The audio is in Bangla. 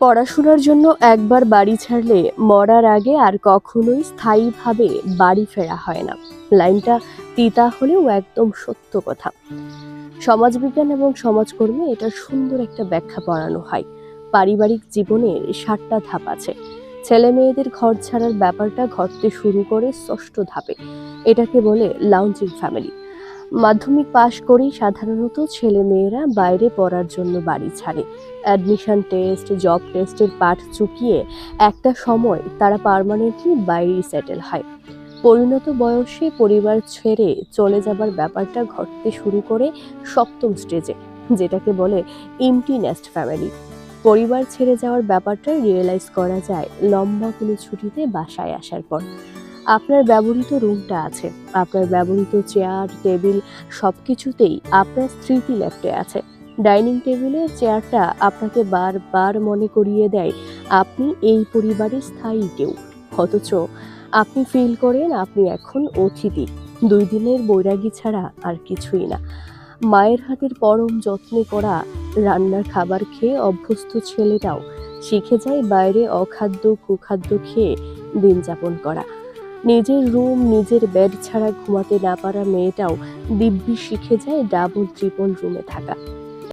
পড়াশোনার জন্য একবার বাড়ি ছাড়লে মরার আগে আর কখনোই স্থায়ীভাবে বাড়ি ফেরা হয় না। লাইনটা তিতা হলেও একদম সত্য কথা। সমাজবিজ্ঞান এবং সমাজকর্মে এটার সুন্দর একটা ব্যাখ্যা পড়ানো হয়। পারিবারিক জীবনের সাতটা ধাপ আছে। ছেলে মেয়েদের ঘর ছাড়ার ব্যাপারটা ঘটতে শুরু করে ষষ্ঠ ধাপে। এটাকে বলে লাউঞ্জিং ফ্যামিলি মাধ্যমিক পাশ করেই সাধারণত ছেলে মেয়েরা বাইরে পড়ার জন্য বাড়ি ছাড়ে। অ্যাডমিশন টেস্ট জব টেস্টের পাঠ চুকিয়ে একটা সময় তারা পার্মানেন্টলি বাইরেই সেটেল হয়। পরিণত বয়সে পরিবার ছেড়ে চলে যাবার ব্যাপারটা ঘটতে শুরু করে সপ্তম স্টেজে যেটাকে বলে ইমটি নেস্ট ফ্যামিলি পরিবার ছেড়ে যাওয়ার ব্যাপারটা রিয়েলাইজ করা যায় লম্বা কোনো ছুটিতে বাসায় আসার পর। আপনার ব্যবহৃত রুমটা আছে। আপনার ব্যবহৃত চেয়ার, টেবিল সব কিছুতেই আপনার স্মৃতি লেফটে আছে। ডাইনিং টেবিলে চেয়ারটা আপনাকে বারবার মনে করিয়ে দেয়, আপনি এই পরিবারের স্থায়ী কেউ। অথচ আপনি ফিল করেন, আপনি এখন অতিথি। দুই দিনের বৈরাগী ছাড়া আর কিছুই না। মায়ের হাতের পরম যত্নে করা রান্নার খাবার খেয়ে অভ্যস্ত ছেলেটাও শিখে যায় বাইরে অখাদ্য, কুখাদ্য খেয়ে দিন যাপন করা। নিজের রুম, নিজের বেড ছাড়া ঘুমাতে না পারা মেয়েটাও দিব্যি শিখে যায় ডাবল ট্রিপল রুমে থাকা।